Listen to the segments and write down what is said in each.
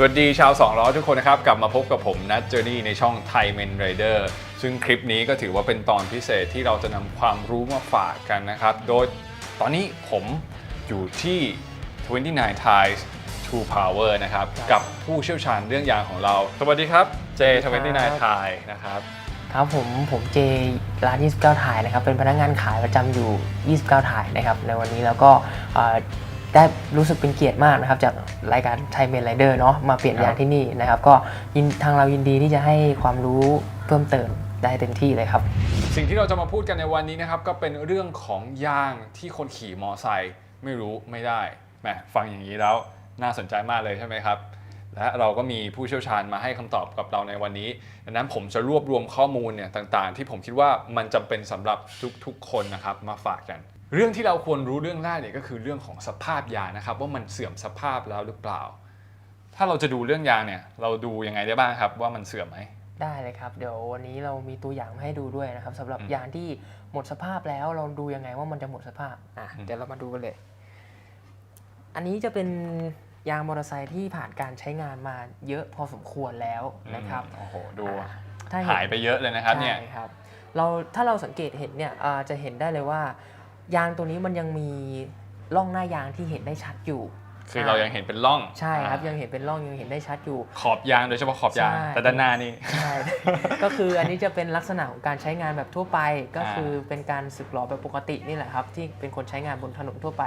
สวัสดีชาวสองล้อทุกคนนะครับ กลับมาพบกับผมนัทเจอร์นี่ในช่อง Thai Men Rider ซึ่งคลิปนี้ก็ถือว่าเป็นตอนพิเศษที่เราจะนำความรู้มาฝากกันนะครับ โดยตอนนี้ผมอยู่ที่ 29 Thais True Power นะครับ กับผู้เชี่ยวชาญเรื่องยางของเรา สวัสดีครับเจ29 Thai นะครับครับผมผมเจร้าน 29 ถ่ายนะครับ เป็นพนักงานขายประจำอยู่ 29 ถ่ายนะครับ ในวันนี้เราก็เอ่อ ได้รู้สึกเป็นเกียรติมากนะครับ จากรายการไทยเมนไรเดอร์เนาะมาเปลี่ยนครับยางที่นี่นะครับ ก็ยินทางเรายินดีที่จะให้ความรู้เพิ่มเติมได้เต็มที่เลยครับ สิ่งที่เราจะมาพูดกันในวันนี้นะครับ ก็เป็นเรื่องของยางที่คนขี่มอไซค์ไม่รู้ไม่ได้แหมฟังอย่างนี้แล้วน่าสนใจมากเลยใช่ไหมครับ และเราก็มีผู้เชี่ยวชาญมาให้คำตอบกับเราในวันนี้ดังนั้นผมจะรวบรวมข้อมูลเนี่ยต่างๆ ที่ผมคิดว่ามันจำเป็นสำหรับทุกๆคนนะครับมาฝากกัน เรื่องที่เราควรรู้เรื่องแรกเนี่ยก็คือเรื่องของสภาพยางนะครับ ว่ามันเสื่อมสภาพแล้วหรือเปล่า ถ้าเราจะดูเรื่องยางเนี่ย เราดูยังไงได้บ้างครับ ว่ามันเสื่อมไหมได้เลยครับ เดี๋ยววันนี้เรามีตัวอย่างมาให้ดูด้วยนะครับสำหรับอืมยางที่หมดสภาพแล้วเราดูยังไงว่ามันจะหมดสภาพอะอืมเดี๋ยวเรามาดูกันเลย อันนี้จะเป็นยางมอเตอร์ไซค์ที่ผ่านการใช้งานมาเยอะพอสมควรแล้วนะครับอืมโอ้โหดูอ่าถ้าเนหายไปเยอะเลยนะครับเนี่ยใช่ครับเราถ้าเราสังเกตเห็นเนี่ยอ่าจะเห็นได้เลยว่า ยางตัวนี้มันยังมีร่องหน้ายางที่เห็นได้ชัดอยู่ คือเรายังเห็นเป็นร่องใช่ครับอ่ายังเห็นเป็นร่องยังเห็นได้ชัดอยู่ ขอบยางโดยเฉพาะขอบยาง ใช่ แต่ด้านหน้านี่ ใช่ก็คืออันนี้จะเป็นลักษณะของการใช้งานแบบทั่วไปก็คือเป็นการสึกหรอแบบปกตินี่แหละครับ ที่เป็นคนใช้งานบนถนนทั่วไป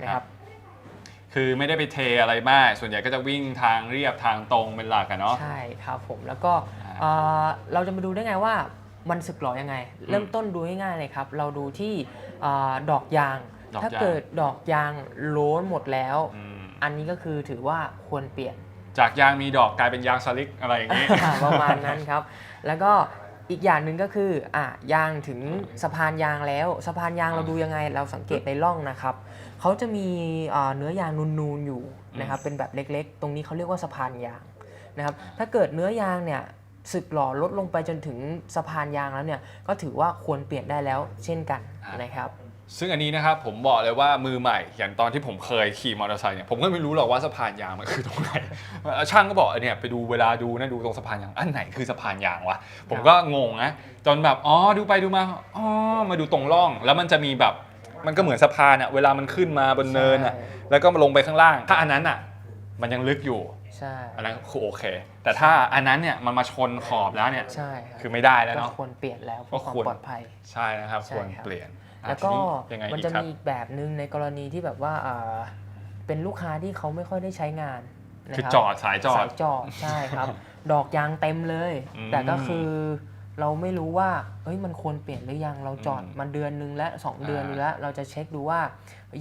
นะครับ คือไม่ได้ไปเทอะไรมาก ส่วนใหญ่ก็จะวิ่งทางเรียบทางตรงเป็นหลักอะเนาะ ใช่ครับผมแล้วก็อ่า เอ่อเราจะมาดูได้ไงว่า มันสึกหรอยังไง เริ่มต้นดูง่ายๆเลยครับ เราดูที่เอ่อดอกยาง ดอกยาง ถ้าเกิดดอกยางโล้นหมดแล้ว อืมอันนี้ก็คือถือว่าควรเปลี่ยน จากยางมีดอกกลายเป็นยางสลิกอะไรอย่างนี้ประมาณนั้นครับ แล้วก็อีกอย่างหนึ่งก็คืออะยางถึงสะพานยางแล้ว สะพานยางเราดูยังไง เราสังเกตในร่องนะครับเขาจะมีอ่าเนื้อยางนูนๆอยู่นะครับเป็นแบบเล็กๆ ตรงนี้เขาเรียกว่าสะพานยางนะครับถ้าเกิดเนื้อยางเนี่ย สึกหล่อลดลงไปจนถึงสะพานยางแล้วเนี่ยก็ถือว่าควรเปลี่ยนได้แล้วเช่นกันอ่านนะครับ ซึ่งอันนี้นะครับผมบอกเลยว่ามือใหม่อย่างตอนที่ผมเคยขี่มอเตอร์ไซค์เนี่ยผมก็ไม่รู้หรอกว่าสะพานยางมันคือตรงไหนช่างก็บอกเออเนี่ยไปดูเวลาดูนะดูตรงสะพานยางอันไหนคือสะพานยางวะผมก็งงนะจนแบบอ๋อดูไปดูมาอ๋อมาดูตรงร่อง แล้วมันจะมีแบบมันก็เหมือนสะพานอะเวลามันขึ้นมาบนเนินอะใช่แล้วก็มาลงไปข้างล่าง ถ้าอันนั้นอะมันยังลึกอยู่ ใช่อันนั้นคือโอเค แต่ถ้าอันนั้นเนี่ยมันมาชนขอบแล้วเนี่ยใช่ครับคือไม่ได้แล้วก็เนาะ ควรเปลี่ยนแล้วเพื่อความก็ควร ปลอดภัย ใช่นะครับใช่ควรครับ เปลี่ยนอะแล้วก็ทีนี้ยังไงมันอีกจะครับ มีอีกแบบหนึ่งในกรณีที่แบบว่าอ่าเป็นลูกค้าที่เขาไม่ค่อยได้ใช้งานนะคือรับจอดสายจอดสายจอดใช่ครับ ดอกยางเต็มเลย อืมแต่ก็คือเราไม่รู้ว่าเฮ้ยมันควรเปลี่ยนหรือยังเราจอดอืมมันเดือนนึงและ2เดือนอ่า นึงแล้วเราจะเช็คดูว่า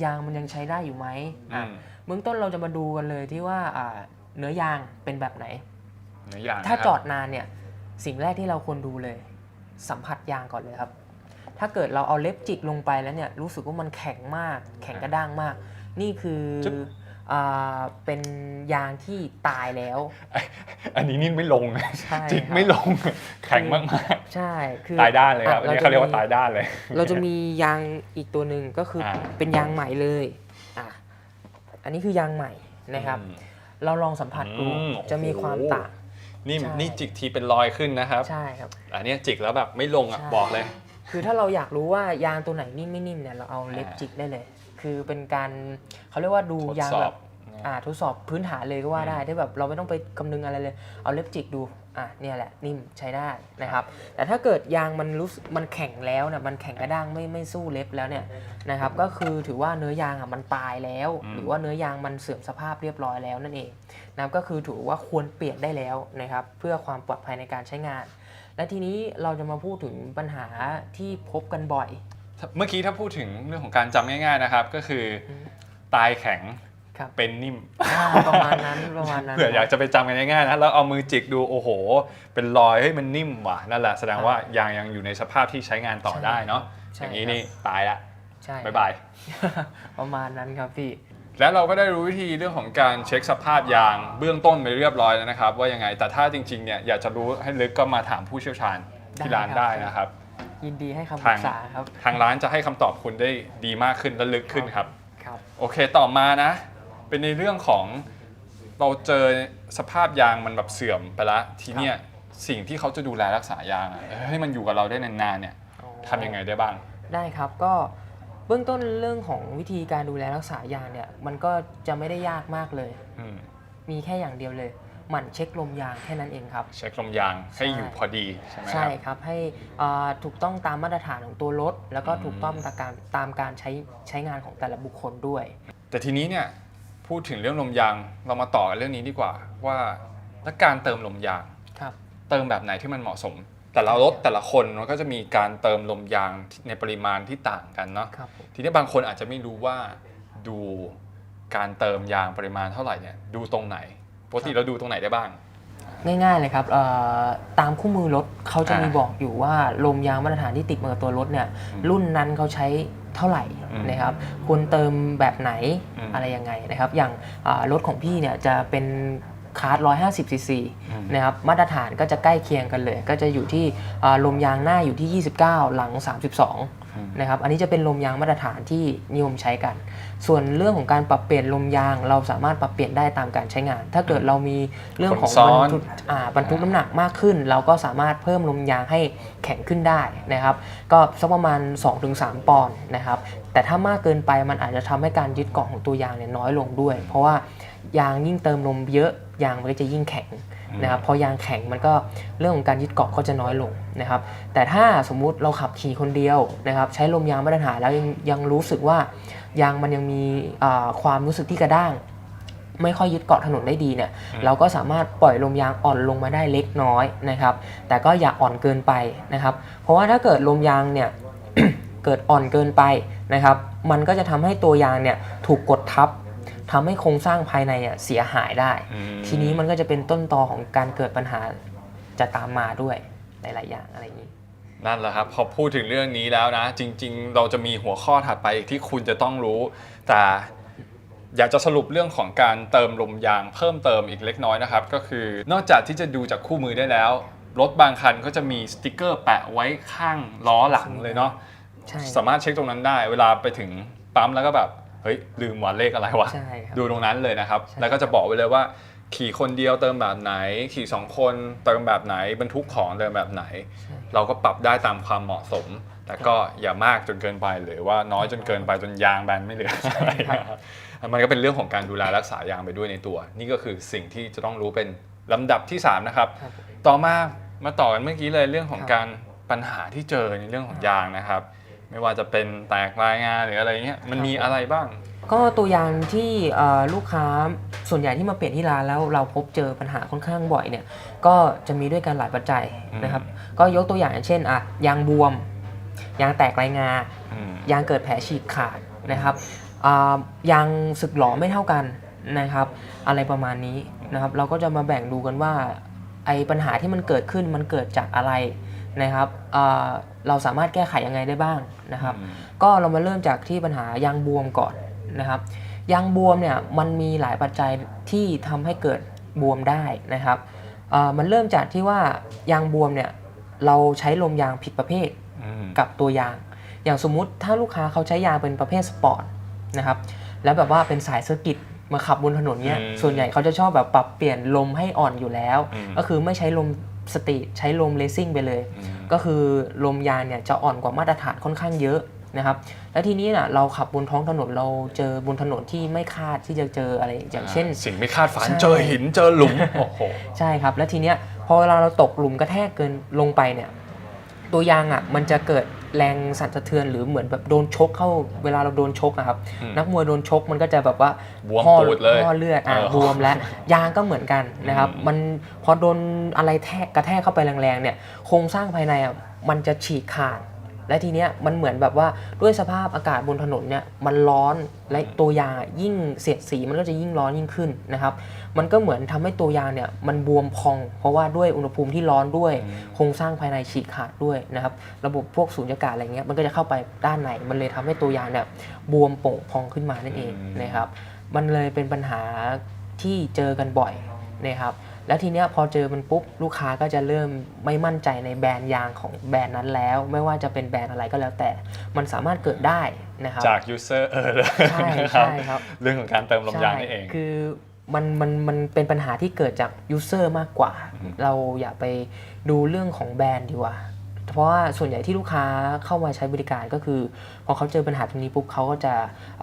ยางมันยังใช้ได้อยู่ไหมอือะ ม เบื้องต้นเราจะมาดูกันเลยที่ว่าอ่า เนื้อยางเป็นแบบไหน เนื้อยางถ้านะครับจอดนานเนี่ยสิ่งแรกที่เราควรดูเลย สัมผัสยางก่อนเลยครับ ถ้าเกิดเราเอาเล็บจิกลงไปแล้วเนี่ยรู้สึกว่ามันแข็งมาก แข็งกระด้างมาก นี่คืออ่าเป็นยางที่ตายแล้ว อันนี้นี่ไม่ลงนะใช่จิกครับไม่ลง แข็งมากใช่คือๆตายด้านเลยครับอันอะนี้เขาเรียกว่าจะมีตายด้านเลย เราจะมียางอีกตัวหนึ่งก็คืออาเป็นยางใหม่เลยอะอันนี้คือยางใหม่นะครับอืม เราลองสัมผัสดูอืม จะมีโอ้โหความต่าง นี่ใช่ นี่จิกทีเป็นรอยขึ้นนะครับ ใช่ครับ อันเนี้ยจิกแล้วแบบไม่ลงอะใช่ บอกเลย คือถ้าเราอยากรู้ว่ายางตัวไหนนิ่มไม่นิ่มเนี่ยเราเอาเล็บอ่าจิกได้เลย คือเป็นการเขาเรียกว่าดูทดยางสอแบบบ อ่าทดสอบพื้นฐานเลยก็ว่าได้ที่แบบเราไม่ต้องไปคำนึงอะไรเลย เอาเล็บจิกดู อะเนี่ยแหละนิ่มใช้ได้นะครับ แต่ถ้าเกิดยางมันรู้สึกมันแข็งแล้วเนี่ยมันแข็งกระด้างไม่ไม่สู้เล็บแล้วเนี่ยนะครับ ก็คือถือว่าเนื้อยางอะมันตายแล้วอืมหรือว่าเนื้อยางมันเสื่อมสภาพเรียบร้อยแล้วนั่นเองนะครับก็คือถือว่าควรเปลี่ยนได้แล้วนะครับ เพื่อความปลอดภัยในการใช้งาน และทีนี้เราจะมาพูดถึงปัญหาที่พบกันบ่อย เมื่อกี้ถ้าพูดถึงเรื่องของการจำง่าย ๆนะครับ ก็คืออมตายแข็งครับ เป็นนิ่มอ่าประมาณนั้นประมาณนั้นเผื่ออยากจะไปจำกันง่ายๆนะแล้วเอามือจิกดูโอ้โห เป็นรอยเฮ้ยมันนิ่มว่ะนั่นแหละแสดงว่ายางยังอยู่ในสภาพที่ใช้งานต่อได้เนาะอใช่ย่างนี้นี่ตายละใช่บ๊ายบายประมาณนั้นครับพี่แล้วเราก็ได้รู้วิธีเรื่องของการเช็คสภาพยางเบื้องต้นไปเรียบร้อยแล้วนะครับ ว่ายังไงแต่ถ้าจริงๆเนี่ยอยากจะรู้ให้ลึกก็มาถามผู้เชี่ยวชาญที่ร้านได้ได้ครับนะครับ ยินดีให้คำปทารึงกษาครับ ทางร้านจะให้คำตอบคุณได้ดีมากขึ้นและลึกขึ้นครับครับ โอเคต่อมานะ เป็นในเรื่องของเราเจอสภาพยางมันแบบเสื่อมไปละทีเนี้ยสิ่งที่เขาจะดูแลรักษายางอะให้มันอยู่กับเราได้นานๆเนี่ยทำยังไงได้บ้าง ได้ครับก็เบื้องต้นเรื่องของวิธีการดูแลรักษายางเนี่ยมันก็จะไม่ได้ยากมากเลย อืมมีแค่อย่างเดียวเลยหมั่นเช็คลมยางแค่นั้นเองครับ เช็คลมยางให้อยู่พอดีใช่ไหมคใช่รับ ครับให้อ่าถูกต้องตามมาตรฐานของตัวรถ แล้วก็อืมถูกต้องตามการตามการใช้ใช้งานของแต่ละบุคคลด้วย แต่ทีนี้เนี่ย พูดถึงเรื่องลมยาง เรามาต่อกันเรื่องนี้ดีกว่า ว่าแล้วการเติมลมยาง ครับ เติมแบบไหนที่มันเหมาะสม แต่ละรถแต่ละคนมันก็จะมีการเติมลมยางในปริมาณที่ต่างกันเนาะครับผมทีนี้บางคนอาจจะไม่รู้ว่าดูการเติมยางปริมาณเท่าไหร่เนี่ยดูตรงไหนปกติเราดูตรงไหนได้บ้าง ง่ายๆเลยครับเอ่อตามคู่มือรถเขาจะมีอ่าบอกอยู่ว่าลมยางมาตรฐานที่ติดมากับตัวรถเนี่ย อืมรุ่นนั้นเขาใช้ เท่าไหร่อืมนะครับควรเติมแบบไหนอืมอะไรยังไงนะครับ อย่างอ่ารถของพี่เนี่ยจะเป็นคาร์ด150ซีซีอืมนะครับมาตรฐานก็จะใกล้เคียงกันเลย ก็จะอยู่ที่อ่าลมยางหน้าอยู่ที่ 29 หลัง 32 นะครับอันนี้จะเป็นลมยางมาตรฐานที่นิยมใช้กัน ส่วนเรื่องของการปรับเปลี่ยนลมยางเราสามารถปรับเปลี่ยนได้ตามการใช้งาน ถ้าเกิดเรามีเรื่องของขนซ้บรอนรทุกอ่าบรรทุกน้ำหนักมากขึ้น เราก็สามารถเพิ่มลมยางให้แข็งขึ้นได้นะครับ ก็สักประมาณ 2-3 ปอนด์นะครับ แต่ถ้ามากเกินไปมันอาจจะทำให้การยึดเกาะของตัวยางเนี่ยน้อยลงด้วย เพราะว่ายางยิ่งเติมลมเยอะยางมันก็จะยิ่งแข็ง นะครับพอยางแข็งมันก็เรื่องของการยึดเกาะก็จะน้อยลงนะครับ แต่ถ้าสมมุติเราขับขี่คนเดียวนะครับ ใช้ลมยางมาตรฐานแล้วยังยังรู้สึกว่ายางมันยังมีอ่าความรู้สึกที่กระด้าง ไม่ค่อยยึดเกาะถนนได้ดีเนี่ยอืมเราก็สามารถปล่อยลมยางอ่อนลงมาได้เล็กน้อยนะครับ แต่ก็อย่าอ่อนเกินไปนะครับ เพราะว่าถ้าเกิดลมยางเนี่ยเกิดอ่อนเกินไปนะครับ มันก็จะทำให้ตัวยางเนี่ยถูกกดทับ ทำให้โครงสร้างภายในเนี่ยเสียหายได้อืมทีนี้มันก็จะเป็นต้นตอของการเกิดปัญหาจะตามมาด้วยหลายๆอย่างอะไรอย่างนี้นั่นแหละครับพอพูดถึงเรื่องนี้แล้วนะ จริง ๆ เราจะมีหัวข้อถัดไปอีกที่คุณจะต้องรู้ แต่อยากจะสรุปเรื่องของการเติมลมยางเพิ่มเติมอีกเล็กน้อยนะครับ ก็คือนอกจากที่จะดูจากคู่มือได้แล้ว รถบางคันก็จะมีสติกเกอร์แปะไว้ข้างล้อหลังเลยเนาะใช่สามารถเช็คตรงนั้นได้ เวลาไปถึงปั๊มแล้วก็แบบ เฮ้ยลืมว่าเลขอะไรวะใช่ครับ ดูตรงนั้นเลยนะครับ ใช่ แล้วก็จะบอกไว้เลยว่า ขี่คนเดียวเติมแบบไหน ขี่สองคนเติมแบบไหนบรรทุกของเติมแบบไหน ใช่ เราก็ปรับได้ตามความเหมาะสม แต่ก็อย่ามากจนเกินไปหรือว่าน้อยจนเกินไปจนยางแบนไม่เหลืออะไรนะครับมันก็เป็นเรื่องของการดูแลรักษายางไปด้วยในตัว นี่ก็คือสิ่งที่จะต้องรู้เป็นลำดับที่สามนะครับ ครับผม ต่อมามาต่อกันเมื่อกี้เลยเรื่องของครับการปัญหาที่เจอในเรื่องของยางนะครับ ไม่ว่าจะเป็นแตกลายงานหรืออะไรเงี้ยมันมีอะไรบ้าง ก็ตัวอย่างที่เอ่อลูกค้าส่วนใหญ่ที่มาเปลี่ยนที่ร้านแล้วเราพบเจอปัญหาค่อนข้างบ่อยเนี่ยก็จะมีด้วยกันหลายปัจจัยนะครับ ก็ยกตัวอย่างอย่างเช่นอะยางบวม ยางแตกลายงา อืม ยางเกิดแผลฉีกขาดนะครับอ่ายางสึกหลอไม่เท่ากันนะครับ อะไรประมาณนี้นะครับ เราก็จะมาแบ่งดูกันว่าไอ้ปัญหาที่มันเกิดขึ้นมันเกิดจากอะไร นะครับอ่าเราสามารถแก้ไขยังไงได้บ้างนะครับ ก็เรามาเริ่มจากที่ปัญหายางบวมก่อนนะครับยางบวมเนี่ยมันมีหลายปัจจัยที่ทำให้เกิดบวมได้นะครับอ่ามันเริ่มจากที่ว่ายางบวมเนี่ยเราใช้ลมยางผิดประเภทอืมกับตัวยาง อย่างสมมุติถ้าลูกค้าเขาใช้ยางเป็นประเภทสปอร์ตนะครับแล้วแบบว่าเป็นสายเซอร์กิตมาขับบนถนนเนี้ยอืมส่วนใหญ่เขาจะชอบแบบปรับเปลี่ยนลมให้อ่อนอยู่แล้วอืมก็คือไม่ใช้ลม สตรีทใช้ลมเลซิ่งไปเลยอืมก็คือลมยางเนี่ยจะอ่อนกว่ามาตรฐานค่อนข้างเยอะนะครับ แล้วทีนี้น่ะเราขับบนท้องถนนเราเจอบนถนนที่ไม่คาดที่จะเจออะไรอย่างเช่น สิ่งไม่คาดฝันใช่เจอหินเจอหลุมโอ้โหใช่ครับ แล้วทีเนี้ยพอเวลาเราตกหลุมกระแทกเกินลงไปเนี่ย ตัวยางอะมันจะเกิด แรงสั่นสะเทือนหรือเหมือนแบบโดนชกเข้าเวลาเราโดนชกอะครับ อืมนักมวยโดนชกมันก็จะแบบว่าบวมห่อปูดเลยห่อเลือดอะเออบวมแล้วยางก็เหมือนกันนะครับ อืม มันพอโดนอะไรแทกกระแทกเข้าไปแรงๆเนี่ยโครงสร้างภายในอะมันจะฉีกขาด และทีเนี้ยมันเหมือนแบบว่าด้วยสภาพอากาศบนถนนเนี่ยมันร้อนและตัวยางอะยิ่งเสียดสีมันก็จะยิ่งร้อนยิ่งขึ้นนะครับมันก็เหมือนทำให้ตัวยางเนี่ยมันบวมพอง เพราะว่าด้วยอุณหภูมิที่ร้อนด้วยโครงสร้างภายในฉีกขาดด้วยนะครับระบบพวกสูญญากาศอะไรเงี้ยมันก็จะเข้าไปด้านในมันเลยทำให้ตัวยางเนี่ยบวมโป่งพองขึ้นมานั่นเองอืมนะครับมันเลยเป็นปัญหาที่เจอกันบ่อยนะครับ แล้วทีเนี้ยพอเจอมันปุ๊บลูกค้าก็จะเริ่มไม่มั่นใจในแบรนด์ยางของแบรนด์นั้นแล้ว ไม่ว่าจะเป็นแบรนด์อะไรก็แล้วแต่ มันสามารถเกิดได้นะครับจากยูเซอร์เออเลยใช่นะครับใช่ครับเรื่องของการเติมลมยางนี่เองใช่คือมันมันมันเป็นปัญหาที่เกิดจากยูเซอร์มากกว่าอืมเราอย่าไปดูเรื่องของแบรนด์ดีกว่า เพราะว่าส่วนใหญ่ที่ลูกค้าเข้ามาใช้บริการก็คือ พอเขาเจอปัญหาตรงนี้ปุ๊บเขาก็จะ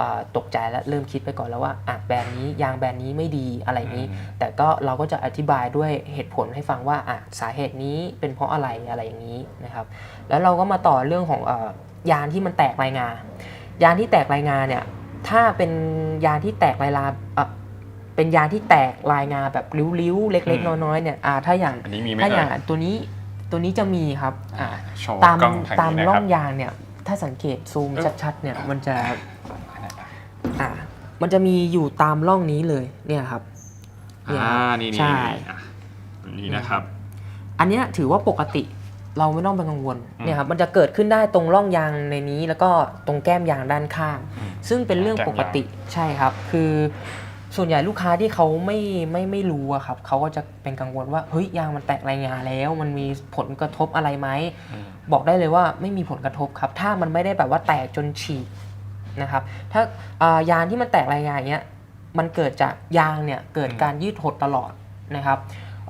อ่าตกใจและเริ่มคิดไปก่อนแล้วว่าอะแบรนด์นี้ยางแบรนด์นี้ไม่ดีอะไรอย่างนี้ แต่ก็เราก็จะอธิบายด้วยเหตุผลให้ฟังว่าอะสาเหตุนี้เป็นเพราะอะไรอะไรอย่างนี้นะครับ แล้วเราก็มาต่อเรื่องของเออยางที่มันแตกรายงายางที่แตกรายงาเนี่ยถ้าเป็นยางที่แตกรายลาเอ่อเป็นยางที่แตกรายงาแบบริ้วๆเล็กอืมๆน้อยๆเนี่ยอ่าถ้าอย่างอันนี้มีไหมถ้าอเอ่ย่างยตัวนี้ ตัวนี้จะมีครับอ่าโชว์ตามกล้องทางตามนี้นะร่คอรับงยางเนี่ย ถ้าสังเกตซูมชัดๆเนี่ยมันจะอ่ามันจะมีอยู่ตามร่องนี้เลยเนี่ยครับเนี่ยอ่านี่นี่ใช่นี่อะนี่นะครับ อันเนี้ยถือว่าปกติเราไม่ต้องไปกังวลอืมเนี่ยครับมันจะเกิดขึ้นได้ตรงร่องยางในนี้ แล้วก็ตรงแก้มยางด้านข้าง อืมซึ่งเป็นเรื่องแก้มปยางกติใช่ครับ คือ ส่วนใหญ่ลูกค้าที่เขาไม่ไม่ไม่รู้อะครับเขาก็จะเป็นกังวลว่าเฮ้ยยางมันแตกรายงานแล้ว มันมีผลกระทบอะไรไหมอืมบอกได้เลยว่าไม่มีผลกระทบครับ ถ้ามันไม่ได้แบบว่าแตกจนฉีกนะครับ ถ้าอ่ายางที่มันแตกรายงานอย่างเงี้ยมันเกิดจากยางเนี่ยเกิดการยืดหดตลอดนะครับ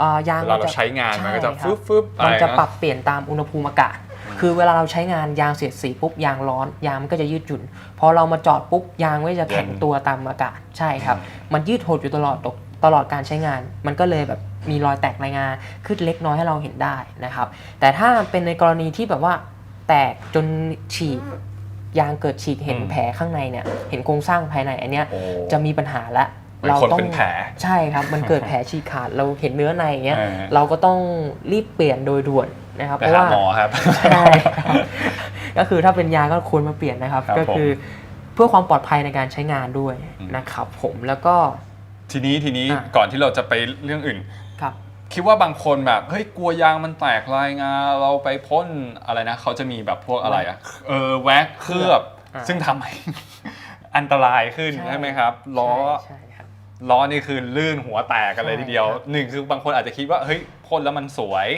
อ่ายางเวลาเราจะใช้งานมันก็จะใช่ครับฟึบฟึบมันจะอไปรับเปลี่ยนตามอุณหภูมิอากาศ คือเวลาเราใช้งานยางเสียดสีปุ๊บยางร้อนยางมันก็จะยืดหยุ่น พอเรามาจอดปุ๊บยางก็จะแข็งเย็นตัวตามอากาศใช่ครับ มันยืดหดอยู่ตลอดตกตลอดการใช้งาน มันก็เลยแบบมีรอยแตกรายงานขึ้นเล็กน้อยให้เราเห็นได้นะครับ แต่ถ้าเป็นในกรณีที่แบบว่าแตกจนฉีกยางเกิดฉีกเห็นอืมแผลข้างในเนี่ย เห็นโครงสร้างภายในอันเนี้ยโอ้จะมีปัญหาละเหมือนคนเป็นแผลใช่ครับ มันเกิดแผลฉีกขาดเราเห็นเนื้อในอย่างเงี้ยเออเราก็ต้องรีบเปลี่ยนโดยด่วน นะครับไปเพราะหาว่าหมอครับใช่ครับก็คือถ้าเป็นยาก็ควรมาเปลี่ยนนะครับครับ ก็คือเพื่อความปลอดภัยในการใช้งานด้วยอืมนะครับ ผมแล้วก็ทีนี้ทีนี้อะก่อนที่เราจะไปเรื่องอื่นครับ คิดว่าบางคนแบบเฮ้ยกลัวยางมันแตกลายงาเราไปพ่นอะไรนะเขาจะมีแบบพวกอะไรอะเออแว็กเคลือบอ่าซึ่งทำให้อันตรายขึ้นใช่ใช่ไหมครับล้อใช่ใช่ครับล้อนี่คือลื่นหัวแตกกันเลยใช่ทีเดียวครับหนึ่งคือบางคนอาจจะคิดว่าเฮ้ยพ่นแล้วมันสวย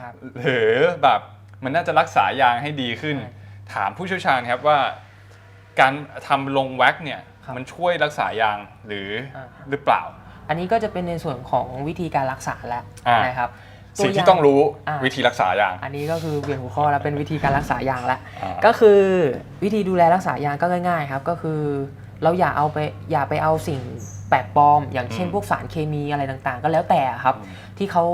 ครับหรือแบบมันน่าจะรักษายางให้ดีขึ้นใช่ถามผู้เชี่ยวชาญครับว่า การทำลงแว็กเนี่ยครับมันช่วยรักษายางหรืออาหรือเปล่า อันนี้ก็จะเป็นในส่วนของวิธีการรักษาแล้วอ่านนะครับสิ่งที่วต้องรู้อ่าวิธีรักษายาง อันนี้ก็คือเปลี่ยนหัวข้อแล้วเป็นวิธีการรักษายางแล้วอ่าก็คือวิธีดูแลรักษายางก็ง่ายๆครับก็คือ เราอย่าเอาไปอย่าไปเอาสิ่งแปลกปลอม อย่างเช่นอืมพวกสารเคมีอะไรต่างๆ ก็แล้วแต่ครับอืมที่เขา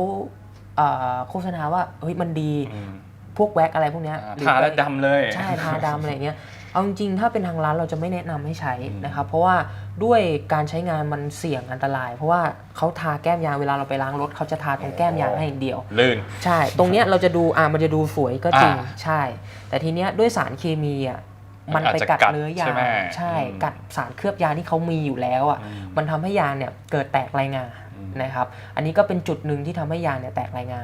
เอ่อโฆษณาว่าเฮ้ยมันดีอืมพวกแว็กอะไรพวกเนี้ยอ่าหรือทาแล้วไปดำเลย ใช่ทาดำอะไรเงี้ยเอาจริงๆถ้าเป็นทางร้านเราจะไม่แนะนำให้ใช้อืมนะครับเพราะว่าด้วยการใช้งานมันเสี่ยงอันตราย เพราะว่าเขาทาแก้มยางเวลาเราไปล้างรถเขาจะทาตรงแก้มยางให้อย่างเดียว ลื่น ใช่ ตรงเนี้ยเราจะดูอ่ามันจะดูสวยก็จริงอ่าใช่ แต่ทีเนี้ยด้วยสารเคมีอะมันไปกัดอาจจะกัดเนื้อยาใช่งไหมใช่อืมกัดสารเคลือบยางที่เขามีอยู่แล้วอะอืมมันทำให้ยางเนี่ยเกิดแตกรายงาอืม นะครับ อันนี้ก็เป็นจุดหนึ่งที่ทำให้ยางเนี่ยแตกรายงา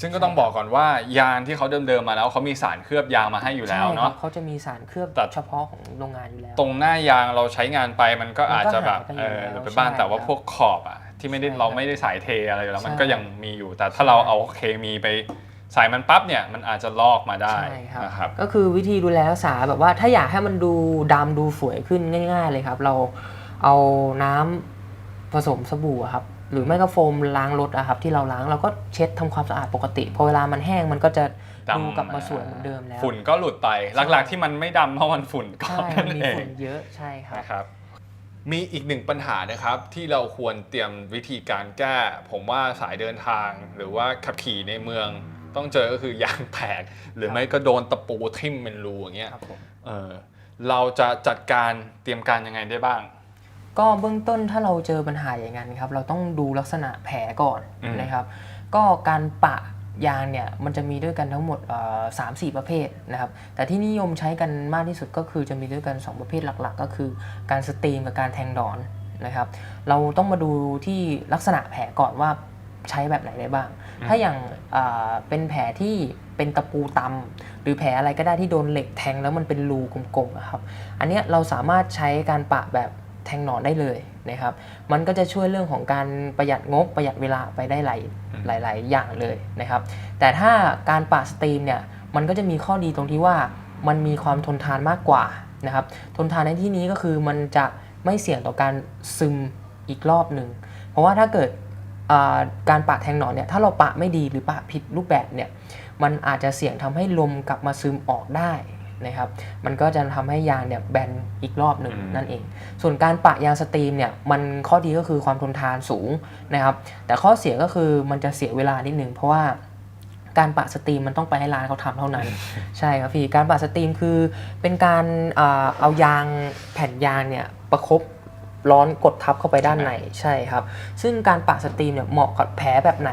ซึ่งก็ต้องบอกก่อนว่ายางที่เขาเดิมๆมาแล้วเขามีสารเคลือบยางมาให้อยู่แล้วใช่ครัเนาะบเขาจะมีสารเคลือบแต่เฉพาะของโรงงานอยู่แล้ว ตรงหน้ายางเราใช้งานไปมันก็มันก็อาจจะแบบหายไปเอออยู่แล้วหรือไปบ้างใช่แต่ว่าครับพวกขอบอะที่ไม่ได้ใช่เราครับไม่ได้สายเทอะไรอยู่แล้วมันใช่ก็ยังมีอยู่ แต่ถ้าเราเอาเคมีไปใส่มันปั๊บเนี่ยมันอาจจะลอกมาได้ใช่ครับนะครับก็คือวิธีดูแลรักษาแบบว่าถ้าอยากให้มันดูดำดูสวยขึ้นง่าย ๆ เลยครับ เราเอาน้ำผสมสบู่อะครับ หรือไม่ก็โฟมล้างรถอะครับที่เราล้างเราก็เช็ดทำความสะอาดปกติพอเวลามันแห้งมันก็จะดำดูกลับมาสวยเหมือนเดิมแล้ว ฝุ่นก็หลุดไปหลักๆที่มันไม่ดำเพราะมันฝุ่นก็ใช่นั่นมีเองฝุ่นเยอะใช่ครับนะครับมีอีกหนึ่งปัญหานะครับที่เราควรเตรียมวิธีการแก้ ผมว่าสายเดินทางหรือว่าขับขี่ในเมือง ต้องเจอก็คือยางแตกหรือไม่ก็โดนตะปูทิ่มเป็นรูอย่างเงี้ยครับผมเออเราจะจัดการเตรียมการยังไงได้บ้าง ก็เบื้องต้นถ้าเราเจอปัญหาอย่างนั้นครับ เราต้องดูลักษณะแผลก่อนอืม นะครับ ก็การปะยางเนี่ยมันจะมีด้วยกันทั้งหมดสามสี่ประเภทนะครับ แต่ที่นิยมใช้กันมากที่สุดก็คือจะมีด้วยกัน 2 ประเภทหลักๆ ก็คือ การสตรีมกับการแทงดอนนะครับ เราต้องมาดูที่ลักษณะแผลก่อนว่าใช้แบบไหนได้บ้าง ถ้าอย่างอ่าเป็นแผลที่เป็นตะปูตำหรือแผลอะไรก็ได้ที่โดนเหล็กแทงแล้วมันเป็นรูกลมๆอะครับ อันเนี้ยเราสามารถใช้การปะแบบ แทงหนอนได้เลยนะครับ มันก็จะช่วยเรื่องของการประหยัดงบประหยัดเวลาไปได้หลายอืมหลาย ๆ อย่างเลยนะครับ แต่ถ้าการปะสตรีมเนี่ยมันก็จะมีข้อดีตรงที่ว่ามันมีความทนทานมากกว่านะครับ ทนทานในที่นี้ก็คือมันจะไม่เสี่ยงต่อการซึมอีกรอบหนึ่ง เพราะว่าถ้าเกิดอ่าการปะแทงหนอนเนี่ยถ้าเราปะไม่ดีหรือปะผิดรูปแบบเนี่ยมันอาจจะเสี่ยงทำให้ลมกลับมาซึมออกได้ นะครับมันก็จะทำให้ยางเนี่ยแบนอีกรอบหนึ่งอืมนั่นเอง ส่วนการปะยางสตรีมเนี่ยมันข้อดีก็คือความทนทานสูงนะครับแต่ข้อเสียก็คือมันจะเสียเวลานิดนึงเพราะว่าการปะสตรีมมันต้องไปให้ร้านเขาทำเท่านั้น ใช่ครับพี่การปะสตรีมคือเป็นการอ่าเอายางแผ่นยางเนี่ยประคบ ร้อนกดทับเข้าไปด้านในใช่ครับ ซึ่งการปะสตรีมเนี่ยเหมาะกับแผลแบบไหน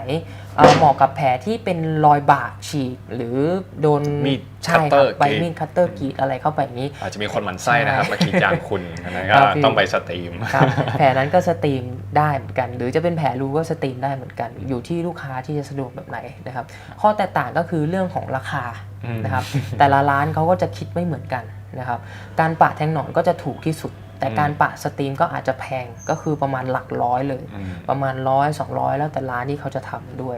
เอ่อเหมาะกับแผลที่เป็นรอยบาดฉีกหรือโดนมีดใช่ค cutter รับใบกรีดมีดคัตเตอร์กรีดอะไรเข้าไปอย่างนี้ อาจจะมีคนหมั่นไส้นะครับใช่มาขีดยางคุณอันนั้นก็ครับพี่ต้องไปสตรีมครับแผลนั้นก็สตรีมได้เหมือนกัน หรือจะเป็นแผลรูก็สตรีมได้เหมือนกัน อยู่ที่ลูกค้าที่จะสะดวกแบบไหนนะครับ ข้อแตกต่างก็คือเรื่องของราคาอืมนะครับ แต่ละร้านเขาก็จะคิดไม่เหมือนกันนะครับ การปะแทงหนอนก็จะถูกที่สุด แต่การปะสตรีมก็อาจจะแพงก็คือประมาณหลักร้อยเลยอืมประมาณร้อยสองร้อยแล้วแต่ร้านที่เขาจะทำด้วย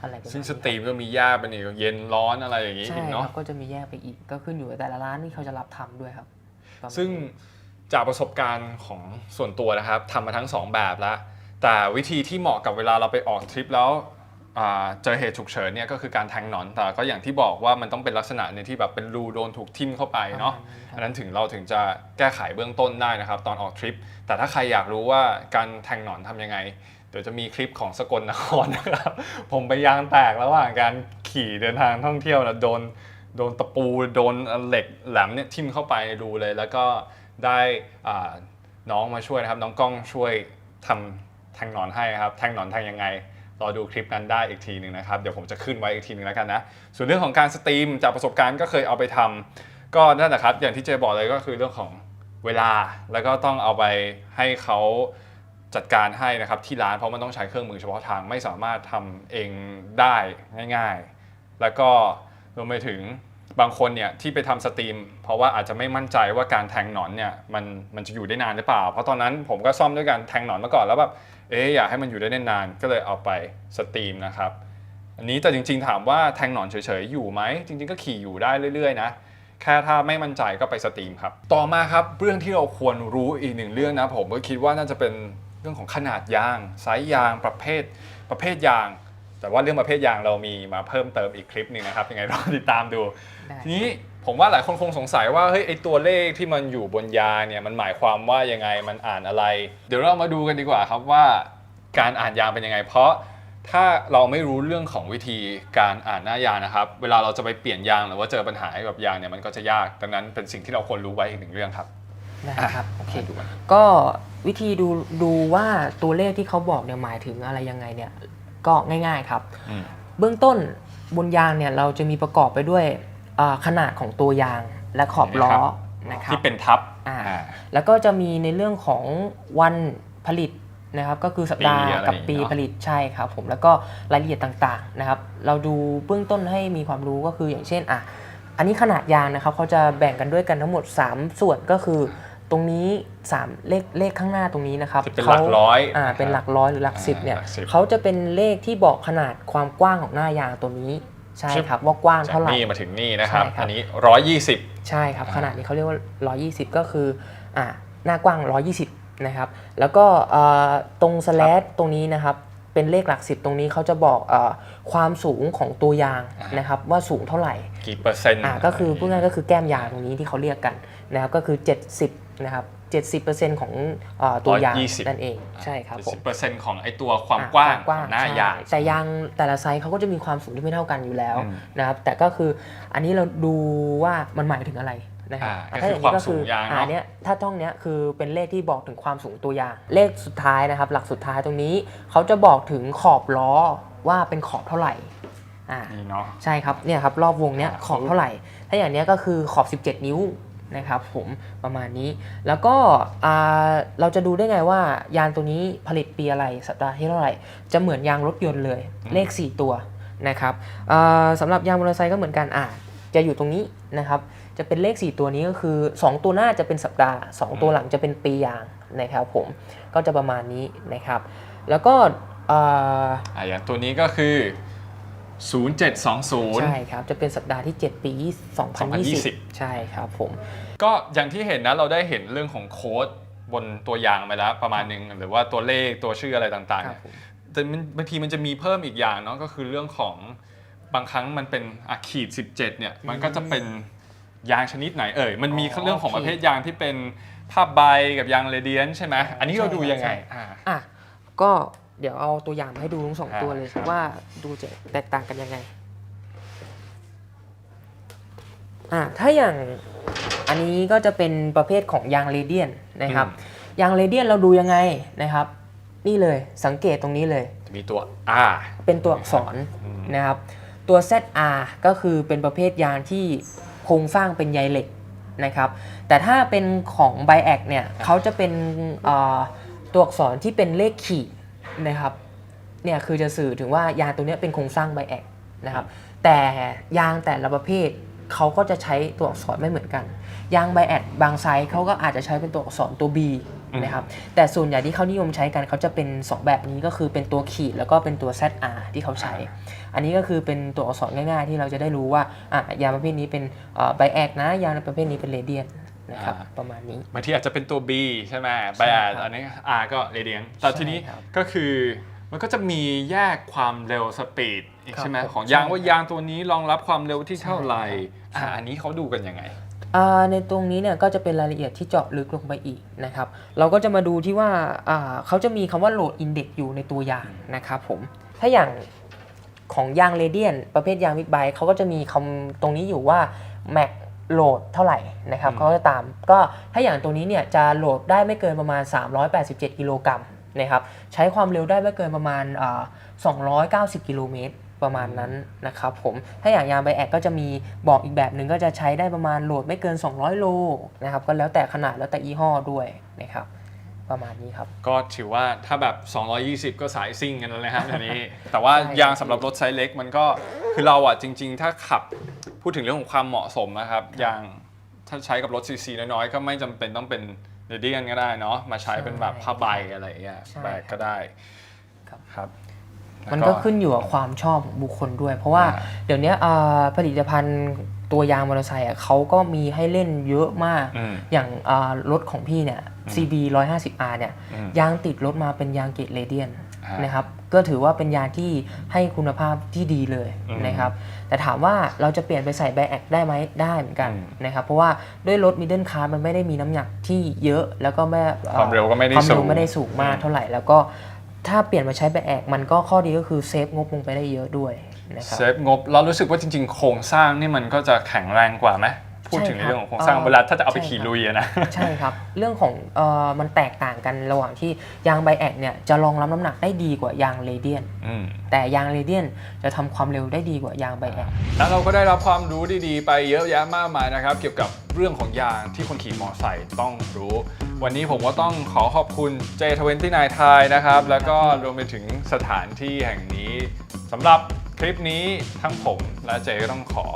อะไรประมาณซึ่งนี้สตรีมก็มียากเป็นอีกเย็นร้อนอะไรอย่างนี้ใช่อีกคเนาะรับก็จะมีแยกไปอีกก็ขึ้นอยู่กับแต่ละร้านที่เขาจะรับทำด้วยครับประมาณซึ่งนี้จากประสบการณ์ของส่วนตัวนะครับทำมาทั้งสองแบบแล้วแต่วิธีที่เหมาะกับเวลาเราไปออกทริปแล้วอ่า เจอเหตุฉุกเฉินเนี่ยก็คือการแทงหนอนแต่ก็อย่างที่บอกว่ามันต้องเป็นลักษณะในยที่แบบเป็นรูโดนถูกทิ่มเข้าไปเนาะประมาณนี้ครับอันนั้นถึงเราถึงจะแก้ไขเบื้องต้นได้นะครับ ตอนออกทริป แต่ถ้าใครอยากรู้ว่าการแทงหนอนทำยังไง เดี๋ยวจะมีคลิปของสกลนครนะครับ ผมไปยางแตกระหว่างการขี่เดินทางท่องเที่ยวนะโดนโดนตะปูโดนเหล็กแหลมเนี่ยทิ่มเข้าไปในรูเลย แล้วก็ได้อ่าน้องมาช่วยนะครับ น้องกล้องช่วยทำแทงหนอนให้ครับ แทงหนอนแทงยังไง รอดูคลิปนั้นได้อีกทีหนึ่งนะครับ เดี๋ยวผมจะขึ้นไว้อีกทีหนึ่งแล้วกันนะ ส่วนเรื่องของการสตรีมจากประสบการณ์ก็เคยเอาไปทำก็นั่นแหละครับ อย่างที่เจบอกเลยก็คือเรื่องของเวลา แล้วก็ต้องเอาไปให้เขาจัดการให้นะครับที่ร้านเพราะมันต้องใช้เครื่องมือเฉพาะทางไม่สามารถทำเองได้ง่าย ๆ แล้วก็รวมไปถึง บางคนเนี่ยที่ไปทำสตรีม เพราะว่าอาจจะไม่มั่นใจว่าการแทงหนอนเนี่ยมันมันจะอยู่ได้นานหรือเปล่า เพราะตอนนั้นผมก็ซ่อมด้วยการแทงหนอนมาก่อนแล้วแบบเอ๊อยากให้มันอยู่ได้นานก็เลยเอาไปสตรีมนะครับ อันนี้แต่จริง ๆ ถามว่าแทงหนอนเฉยๆอยู่ไหมจริง ๆ ก็ขี่อยู่ได้เรื่อยๆนะแค่ถ้าไม่มั่นใจก็ไปสตรีมครับ ต่อมาครับเรื่องที่เราควรรู้อีกหนึ่งเรื่องนะผมก็คิดว่าน่าจะเป็นเรื่องของขนาดยางไซส์ยางประเภทประเภทยาง แต่ว่าเรื่องประเภทยางเรามีมาเพิ่มเติมอีกคลิปหนึ่งนะครับยังไงรอติดตามดูได้ทีนี้ผมว่าหลายคนคงสงสัยว่าเฮ้ยไอตัวเลขที่มันอยู่บนยาเนี่ยมันหมายความว่ายังไงมันอ่านอะไร เดี๋ยวเรามาดูกันดีกว่าครับว่า การอ่านยางเป็นยังไง เพราะถ้าเราไม่รู้เรื่องของวิธีการอ่านหน้ายางนะครับ เวลาเราจะไปเปลี่ยนยางหรือว่าเจอปัญหากับยางเนี่ยมันก็จะยากดังนั้นเป็นสิ่งที่เราควรรู้ไว้อีกหนึ่งเรื่องครับได้ครับโอเคมาดูกันก็วิธีดูดูว่าตัวเลขที่เขาบอกเนี่ยหมายถึงอะไรยังไงเนี่ย ก็ง่ายๆครับอืมเบื้องต้นบนยางเนี่ยเราจะมีประกอบไปด้วยอ่าขนาดของตัวยางและขอบล้อนะครับที่เป็นทับอ่าอ่าแล้วก็จะมีในเรื่องของวันผลิตนะครับก็คือสัปดาห์ปีอะไรกับอย่างงี้ปีเนอะผลิตใช่ครับผมแล้วก็รายละเอียดต่างๆนะครับ เราดูเบื้องต้นให้มีความรู้ก็คืออย่างเช่นอะอันนี้ขนาดยางนะครับเขาจะแบ่งกันด้วยกันทั้งหมด 3 ส่วนก็คือ ตรงนี้ 3 เลขเลขข้างหน้าตรงนี้นะครับจะเป็นหลักร้อยอ่าเป็นหลักร้อยหรือหลักสิบเนี่ยหลักสิบเขาจะเป็นเลขที่บอกขนาดความกว้างของหน้ายางตัวนี้ใช่ครับว่ากว้างจากเท่าไหร่นี่มาถึงนี่นะครับใช่ครับอันนี้ร้อยยี่สิบใช่ครับอ่าขนาดนี้เขาเรียกว่า 120 ก็คืออ่าหน้ากว้าง 120 นะครับ แล้วก็เอ่อตรงสแลดตรงนี้นะครับเป็นเลขหลักสิบตรงนี้เขาจะบอกเออความสูงของตัวยางนะครับว่าสูงเท่าไหร่กี่เปอร์เซ็นต์อ่าก็คือพูดง่ายๆก็คือแก้มยางตรงนี้ที่เขาเรียกกันนะครับก็คือ 70 นะครับ 70%ของเออตัวยางนั่นเองใช่ครับผมสิบเปอร์เซ็นต์ของไอตัวความอะกว้างกว้างของหน้ายางใช่แต่ยางแต่ละไซส์เขาก็จะมีความสูงที่ไม่เท่ากันอยู่แล้วอืมนะครับแต่ก็คืออันนี้เราดูว่ามันหมายถึงอะไรนะครับอ่าถ้ก็คือความสูงยางเนอะ อันเนี้ยถ้าท่องเนี้ยคือเป็นเลขที่บอกถึงความสูงตัวยางเลขสุดท้ายนะครับ หลักสุดท้ายตรงนี้เขาจะบอกถึงขอบล้อว่าเป็นขอบเท่าไหร่อ่านี่เนาะ ใช่ครับเนี่ยครับรอบวงเนี้ยอ่าขอบเท่าไหร่ ถ้าอย่างเนี้ยก็คือขอบ 17 นิ้ว นะครับผมประมาณนี้ แล้วก็อ่าเราจะดูได้ไงว่ายางตัวนี้ผลิตปีอะไรสัปดาห์ที่เท่าไหร่ จะเหมือนยางรถยนต์เลยเลข 4 ตัวนะครับอ่าสำหรับยางมอเตอร์ไซค์ก็เหมือนกันอะจะอยู่ตรงนี้นะครับจะเป็นเลข 4 ตัวนี้ก็คือ 2 ตัวหน้าจะเป็นสัปดาห์ 2 ตัวหลังจะเป็นปียางนะครับผมก็จะประมาณนี้นะครับ แล้วก็อ่าอะอย่างตัวนี้ก็คือ0720 ใช่ครับ จะเป็นสัปดาห์ที่ 7 ปี 2020 2020 ใช่ครับผม ก็อย่างที่เห็นนะเราได้เห็นเรื่องของโค้ดบนตัวอย่างไปแล้วประมาณหนึงหรือว่าตัวเลขตัวชื่ออะไรต่างๆครัเนี่บยผม แต่มันบางทีมันจะมีเพิ่มอีกอย่างเนาะก็คือเรื่องของบางครั้งมันเป็นอะขีด 17เนี่ยมันก็จะเป็นยางชนิดไหนเอ่ยมันมีอ๋อเรื่องของโอเคประเภทยางที่เป็นผ้าใบกับยางเรเดียนใช่ไหมอันนี้เราดูยังไงใช่ อ่า อะก็ เดี๋ยวเอาตัวอย่างมาให้ดูทั้งสองอ่าตัวเลยครับว่าดูจะแตกต่างกันยังไงอะถ้าอย่างอันนี้ก็จะเป็นประเภทของยางเรเดียนนะครับ ยางเรเดียนเราดูยังไงนะครับ นี่เลยสังเกตตรงนี้เลยจะมีตัว R เป็นตัวอักษรอืมนะครับ ตัว ZR ก็คือเป็นประเภทยางที่โครงสร้างเป็นใยเหล็กนะครับ แต่ถ้าเป็นของไบแอคเนี่ยเขาจะเป็นเอ่อตัวอักษรที่เป็นเลขขีด นะครับเนี่ยคือจะสื่อถึงว่ายางตัวเนี้ยเป็นโครงสร้างไบแอคนะครับแต่ยางแต่ละประเภทเขาก็จะใช้ตัวอักษรไม่เหมือนกัน ยางไบแอดบางไซส์เขาก็อาจจะใช้เป็นตัวอักษรตัว B นะครับแต่ส่วนใหญ่ที่เขานิยมใช้กันเขาจะเป็น 2 แบบนี้ก็คือเป็นตัวขีดแล้วก็เป็นตัว ZR ที่เขาใช้ อันนี้ก็คือเป็นตัวอักษรง่ายๆ ที่เราจะได้รู้ว่าอะยางประเภทนี้เป็นไบแอดนะยางประเภทนี้เป็นเรเดียน นะครับอ่าประมาณนี้บางทีอาจจะเป็นตัว B ใช่ไหมใช่ใบอาครับอันนี้ R ก็เรเดียนแต่ทีนี้ใช่ครับก็คือมันก็จะมีแยกความเร็วสปีดอีกครับใช่ไหมผมของยางใช่ว่ายางตัวนี้รองรับความเร็วที่เท่าไหร่ใช่ครับอ่าอันนี้เขาดูกันยังไงอ่าในตรงนี้เนี่ยก็จะเป็นรายละเอียดที่เจาะลึกลงไปอีกนะครับ เราก็จะมาดูที่ว่าอ่าเขาจะมีคำว่า load index อยู่ในตัวยางนะครับผม ถ้าอย่างของยางเรเดียน ประเภทยางบิ๊กไบค์เขาก็จะมีคำตรงนี้อยู่ว่า max load เท่าไหร่นะครับอืมเขาก็จะตาม ก็ถ้าอย่างตัวนี้เนี่ยจะโหลดได้ไม่เกินประมาณ 387 กิโลกรัมนะครับใช้ความเร็วได้ไม่เกินประมาณอ่า290 กิโลเมตรประมาณนั้นนะครับผมถ้าอย่างยางไบแอดก็จะมีบอกอีกแบบหนึ่งก็จะใช้ได้ประมาณโหลดไม่เกิน 200 โลนะครับก็แล้วแต่ขนาดแล้วแต่ยี่ห้อด้วยนะครับประมาณนี้ครับ ก็ถือว่าถ้าแบบ 220 ก็สายซิ่งกันแล้วนะครับอันนี้ แต่ว่าใช่ยางสำหรับรถไซส์เล็กมันก็คือเราอะจริง ๆ ถ้าขับ พูดถึงเรื่องของความเหมาะสมนะครับยางถ้าใช้กับรถซีซีน้อยๆ ก็ไม่จำเป็นต้องเป็นเรเดียนก็ได้เนาะมาใช้เป็นแบบผ้าใบอะไรอย่างเงี้ยใช่ แบกก็ได้ครับ ครับมันแล้วก็ขึ้นอยู่กับความชอบของบุคคลด้วย เพราะว่าอ่าเดี๋ยวนี้อ่าผลิตภัณฑ์ตัวยางมอเตอร์ไซค์อะเขาก็มีให้เล่นเยอะมาก อืมอย่างอ่ารถของพี่เนี่ย CB 150R เนี่ยอืม ยางติดรถมาเป็นยางเกรดเรเดียนอ่า นนะครับก็ถือว่าเป็นยางที่ให้คุณภาพที่ดีเลยอืมนะครับแต่ถามว่าเราจะเปลี่ยนไปใส่แบแอคได้ไหมได้เหมือนกันอืมนะครับเพราะว่าด้วยรถมิดเดิลคาร์มันไม่ได้มีน้ำหนักที่เยอะ แล้วก็ไม่อ่อความเร็วก็ไม่ได้ความเร็สูวงไม่ได้สูงมากอืมเท่าไหร่แล้วก็ถ้าเปลี่ยนมาใช้แบแอคมันก็ข้อดีก็คือเซฟงบลงไปได้เยอะด้วยนะครับเซฟงบเรารู้สึกว่าจริง ๆ โครงสร้างนี่มันก็จะแข็งแรงกว่าไหม พูดถึงใช่ในครับเรื่องของโครงสร้างเอ่อเวลาถ้าจะเอาไปใช่ขี่ครับลุยอะนะใช่ครับ เรื่องของเอ่อมันแตกต่างกันระหว่างที่ยางไบแอคเนี่ยจะรองรับน้ำหนักได้ดีกว่ายางเรเดียนอืมแต่ยางเรเดียนจะทำความเร็วได้ดีกว่ายางไบแอคแล้วเราก็ได้รับความรู้ดีๆ ไปเยอะแยะมากมายนะครับ เกี่ยวกับเรื่องของยางที่คนขี่มอเตอร์ไซค์ต้องรู้ วันนี้ผมก็ต้องขอขอบคุณ J29 ไทยนะครับ แล้วก็รวมไปถึงสถานที่แห่งนี้สำหรับคลิปนี้ทั้งผมและเจก็ต้องขอ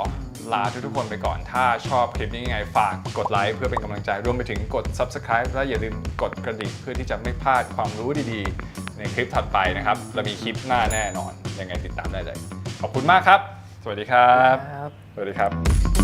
ลาทุกๆคนไปก่อน ถ้าชอบคลิปนี้ยังไงฝากกดไลค์เพื่อเป็นกำลังใจรวมไปถึงกด Subscribe และอย่าลืมกดกระดิ่งเพื่อที่จะไม่พลาดความรู้ดีๆ ในคลิปถัดไปนะครับเรามีคลิปหน้าแน่นอนยังไงติดตามได้เลย ขอบคุณมากครับ สวัสดีครับครับสวัสดีครับ